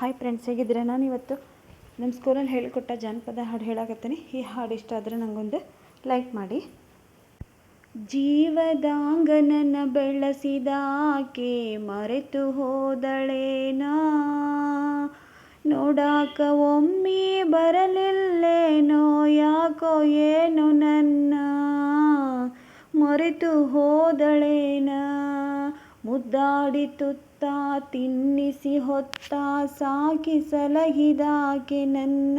Hi friends ಹೇಗಿದ್ದೀರಾ? ನಾನು ಇವತ್ತು ನಮ್ಮ ಸ್ಕೂಲಲ್ಲಿ ಹೇಳಿಕೊಟ್ಟ ಜಾನಪದ ಹಾಡು ಹೇಳಾಕತ್ತೀನಿ. ಈ ಹಾಡು ಇಷ್ಟ ಆದರೆ ನನಗೊಂದು ಲೈಕ್ ಮಾಡಿ. ಜೀವದಾಂಗನನ ಬೆಳೆಸಿದಾಕೆ ಮರೆತು ಹೋದಳೇನಾ? ನೋಡಾಕ ಒಮ್ಮೆ ಬರಲಿಲ್ಲೇನೋ, ಯಾಕೋ ಏನು ನನ್ನ? ಮರೆತು ಹೋದಳೇನಾ? ಮುದ್ದಾಡಿ ತುತ್ತ ತಿನ್ನಿಸಿ ಹೊತ್ತ ಸಾಕಿ ಸಲಹಿದಾಕೆ ನನ್ನ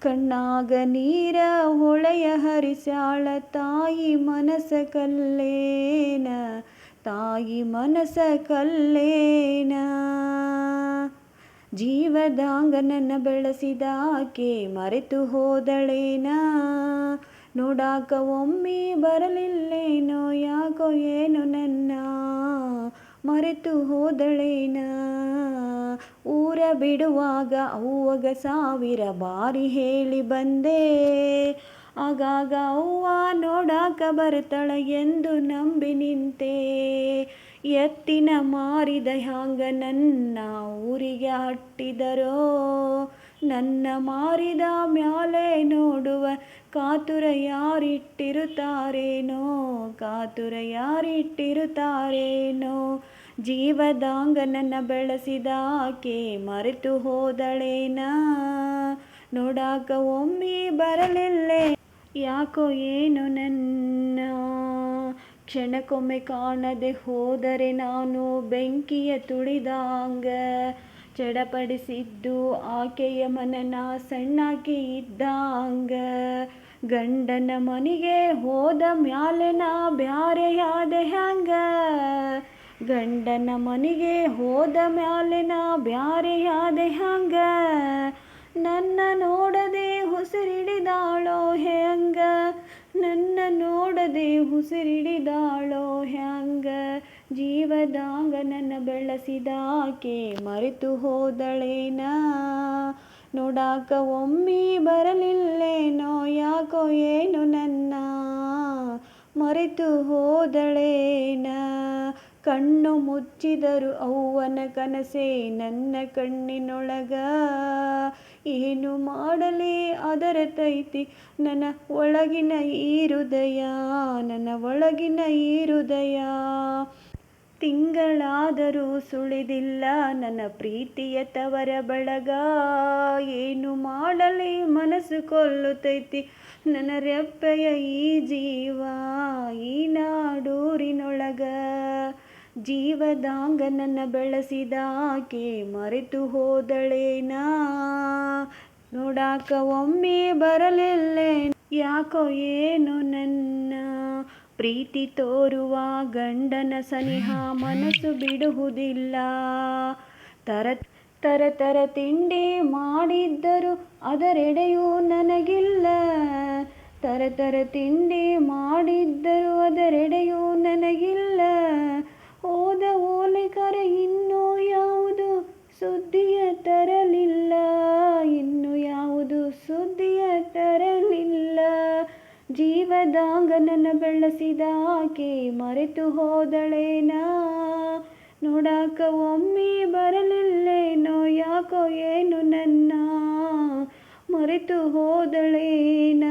ಕಣ್ಣಾಗ ನೀರ ಹೊಳೆಯ ಹರಿಸ್ಯಾಳ ತಾಯಿ ಮನಸ ಕಲ್ಲೇನ, ತಾಯಿ ಮನಸ ಕಲ್ಲೇನ. ಜೀವದಾಂಗನನ್ನ ಬೆಳೆಸಿದಾಕೆ ಮರೆತು ಹೋದಳೇನ ನೋಡಾಕ ಒಮ್ಮೆ ಬರಲಿಲ್ಲೇನೋ, ಯಾಕೋ ಏನು ನನ್ನ ಮರೆತು ಹೋದಳೇನ? ಊರ ಬಿಡುವಾಗ ಅವ್ವಗ ಸಾವಿರ ಬಾರಿ ಹೇಳಿ ಬಂದೆ. ಆಗಾಗ ಅವ್ವ ನೋಡಾಕ ಬರ್ತಾಳ ಎಂದು ನಂಬಿ ನಿಂತೆ. ಎತ್ತಿನ ಮಾರಿದ ಹ್ಯಾಂಗ ನನ್ನ ಊರಿಗೆ ಹಟ್ಟಿದರೋ? ನನ್ನ ಮಾರಿದ ಮ್ಯಾಲೆ ನೋಡುವ ಕಾತುರ ಯಾರಿಟ್ಟಿರುತ್ತಾರೇನೋ ಕಾತುರ ಯಾರಿಟ್ಟಿರುತ್ತಾರೇನೋ. ಜೀವದಾಂಗನನ್ನ ಬೆಳೆಸಿದಾಕೆ ಮರೆತು ಹೋದಳೇನ? ನೋಡಾಕ ಒಮ್ಮೆ ಬರಲಿಲ್ಲೇ, ಯಾಕೋ ಏನು ನನ್ನ? ಕ್ಷಣಕ್ಕೊಮ್ಮೆ ಕಾಣದೆ ಹೋದರೆ ನಾನು ಬೆಂಕಿಯ ತುಳಿದಾಂಗ. ಚಡಪಡಿಸಿದ್ದು. ಆಕೆಯ ಮನನ ಸಣ್ಣಾಕಿ ಇದ್ದಾಂಗ ಗಂಡನ ಮನೆಗೆ ಹೋದ ಮ್ಯಾಲೆ ಬ್ಯಾರೆಯಾದ ಹ್ಯಾಂಗ. ಗಂಡನ ಮನೆಗೆ ಹೋದ ಮ್ಯಾಲೆ ಬ್ಯಾರೆಯಾದ ಹ್ಯಾಂಗ. ನನ್ನ ನೋಡದೆ ಉಸಿರಿಡಿದಾಳೋ ಹೆಂಗ ನನ್ನ ನೋಡದೆ ಉಸಿರಿಡಿದಾಳೋ ಹ್ಯಾಂಗ ಜೀವದಾಂಗ ನನ್ನ ಬೆಳೆಸಿದಾಕೆ ಮರೆತು ಹೋದಳೇನ? ನೋಡಾಕ ಒಮ್ಮೆ ಬರಲಿಲ್ಲೇನೋ, ಯಾಕೋ ಏನು ನನ್ನ ಮರೆತು ಹೋದಳೇನ? ಕಣ್ಣು ಮುಚ್ಚಿದರು ಅವ್ವನ ಕನಸೇ ನನ್ನ ಕಣ್ಣಿನೊಳಗ. ಏನು ಮಾಡಲಿ, ಅದರ ತೈತಿ ನನ್ನ ಒಳಗಿನ ಈ ಹೃದಯ, ನನ್ನ ಒಳಗಿನ ಈ ಹೃದಯ. ತಿಂಗಳಾದರೂ ಸುಳಿದಿಲ್ಲ. ನನ್ನ ಪ್ರೀತಿಯ ತವರ ಬಳಗ, ಏನು ಮಾಡಲಿ ಮನಸ್ಸು ಕೊಲ್ಲುತ್ತೈತಿ ನನ್ನ ರೆಪ್ಪೆಯ ಈ ಜೀವ, ಈ ನಾಡೂರಿನೊಳಗ ಜೀವದಾಂಗ ನನ್ನ ಬೆಳೆಸಿದಾಕೆ ಮರೆತು ಹೋದಳೇನಾ? ನೋಡಾಕ ಒಮ್ಮೆ ಬರಲಿಲ್ಲೇನು? ಯಾಕೋ ಏನು ನನ್ನ ಪ್ರೀತಿ ತೋರುವ ಗಂಡನ ಸನಿಹ ಮನಸ್ಸು ಬಿಡುವುದಿಲ್ಲ. ತರ ತರ ತರ ತಿಂಡಿ ಮಾಡಿದ್ದರು ಅದರೆಡೆಯೂ ನನಗಿಲ್ಲ. ತರ ತರ ತಿಂಡಿ ಮಾಡಿದ್ದರು ಅದರೆಡೆಯೂ ನನಗಿಲ್ಲ. ಹೋದ ಓಲೆ ಇನ್ನೂ ಬೆಳೆಸಿದಾಕೆ ಮರೆತು ಹೋದಳೇನಾ ನೋಡಾಕ ಒಮ್ಮೆ ಬರಲಿಲ್ಲೇನೋ ಯಾಕೋ ಏನು ನನ್ನ ಮರೆತು ಹೋದಳೇನ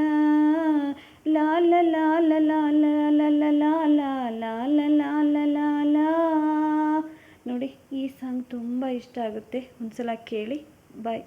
ಲಾಲ ಲಾಲ ಲಾಲ ಲಾಲ ಲಾಲ ಲಾಲ ಲಾಲ ಲಾಲ ನೋಡಿ ಈ ಸಾಂಗ್ ತುಂಬ ಇಷ್ಟ ಆಗುತ್ತೆ ಒಂದ್ಸಲ ಕೇಳಿ ಬಾಯ್